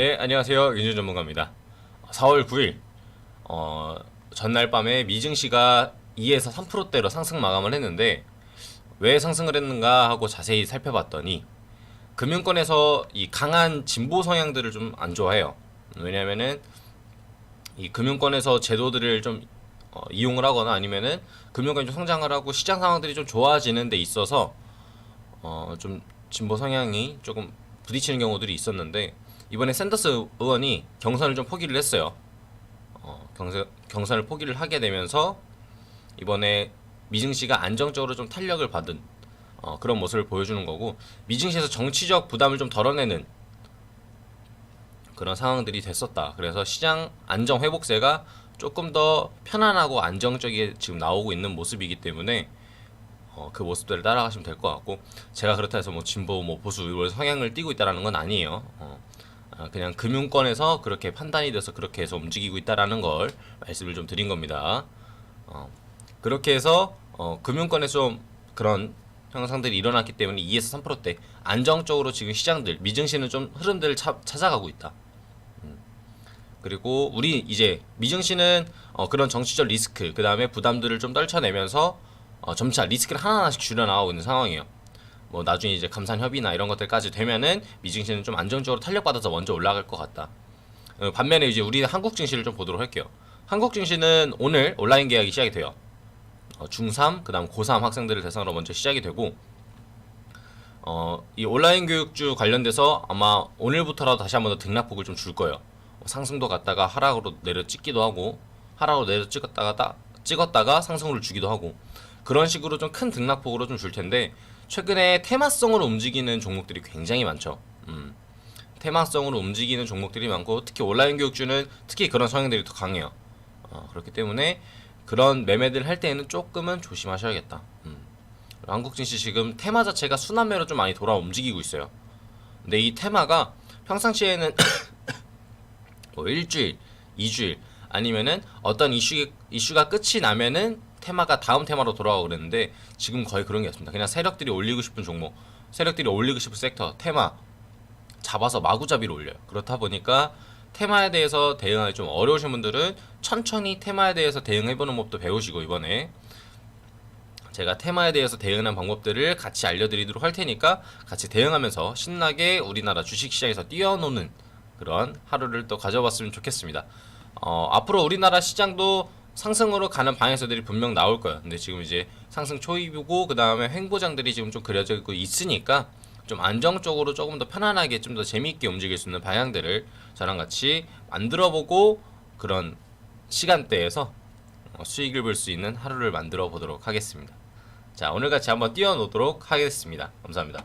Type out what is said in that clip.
네, 안녕하세요. 윤준 전문가입니다. 4월 9일 어, 전날 밤에 미증시가 2에서 3%대로 상승 마감을 했는데 왜 상승을 했는가 하고 자세히 살펴봤더니 금융권에서 이 강한 진보 성향들을 좀 안 좋아해요. 왜냐면은 이 금융권에서 제도들을 좀 어, 이용을 하거나 아니면은 금융권이 좀 성장을 하고 시장 상황들이 좀 좋아지는 데 있어서 어, 좀 진보 성향이 조금 부딪히는 경우들이 있었는데 이번에 샌더스 의원이 경선을 좀 포기를 했어요. 어, 경선, 경선을 포기를 하게 되면서 이번에 미증시가 안정적으로 좀 탄력을 받은 어, 그런 모습을 보여주는 거고 미증시에서 정치적 부담을 좀 덜어내는 그런 상황들이 됐었다. 그래서 시장 안정 회복세가 조금 더 편안하고 안정적이게 지금 나오고 있는 모습이기 때문에 어, 그 모습들을 따라가시면 될 것 같고 제가 그렇다 해서 뭐 진보 뭐 보수 이걸 성향을 띠고 있다라는 건 아니에요. 어, 아, 그냥 금융권에서 그렇게 판단이 돼서 그렇게 해서 움직이고 있다라는 걸 말씀을 좀 드린 겁니다. 어, 그렇게 해서 어, 금융권에서 좀 그런 현상들이 일어났기 때문에 2에서 3%대 안정적으로 지금 시장들 미증시는 좀 흐름들을 차, 찾아가고 있다. 음. 그리고 우리 이제 미증시는 어, 그런 정치적 리스크 그 다음에 부담들을 좀 떨쳐내면서 어, 점차 리스크를 하나하나씩 줄여나가고 있는 상황이에요. 뭐 나중에 이제 감산 협의나 이런 것들까지 되면은 미증시는 좀 안정적으로 탄력받아서 먼저 올라갈 것 같다. 어, 반면에 이제 우리 한국 증시를 좀 보도록 할게요. 한국 증시는 오늘 온라인 계약이 시작이 돼요. 어, 중3 그 다음 고3 학생들을 대상으로 먼저 시작이 되고 어, 이 온라인 교육주 관련돼서 아마 오늘부터라도 다시 한번 더 등락폭을 좀 줄 거예요. 어, 상승도 갔다가 하락으로 내려 찍기도 하고 하락으로 내려 찍었다가 따, 찍었다가 상승을 주기도 하고 그런 식으로 좀 큰 등락폭으로 좀 줄 텐데 최근에 테마성으로 움직이는 종목들이 굉장히 많죠. 음. 테마성으로 움직이는 종목들이 많고 특히 온라인 교육주는 특히 그런 성향들이 더 강해요. 어, 그렇기 때문에 그런 매매들 할 때에는 조금은 조심하셔야겠다. 음. 한국 증시 지금 테마 자체가 순환매로 좀 많이 돌아 움직이고 있어요. 근데 이 테마가 평상시에는 뭐 일주일, 이주일 아니면은 어떤 이슈 이슈가 끝이 나면은 테마가 다음 테마로 돌아가고 그랬는데 지금 거의 그런 게 없습니다. 그냥 세력들이 올리고 싶은 종목, 세력들이 올리고 싶은 섹터, 테마 잡아서 마구잡이로 올려요. 그렇다 보니까 테마에 대해서 대응하기 좀 어려우신 분들은 천천히 테마에 대해서 대응해보는 법도 배우시고 이번에 제가 테마에 대해서 대응하는 방법들을 같이 알려드리도록 할 테니까 같이 대응하면서 신나게 우리나라 주식시장에서 뛰어노는 그런 하루를 또 가져봤으면 좋겠습니다. 어, 앞으로 우리나라 시장도 상승으로 가는 방향성들이 분명 나올 거예요. 근데 지금 이제 상승 초입이고 그 다음에 횡보장들이 지금 좀 그려지고 있으니까 좀 안정적으로 조금 더 편안하게 좀 더 재미있게 움직일 수 있는 방향들을 저랑 같이 만들어보고 그런 시간대에서 어, 수익을 볼 수 있는 하루를 만들어 보도록 하겠습니다. 자 오늘 같이 한번 뛰어노도록 하겠습니다. 감사합니다.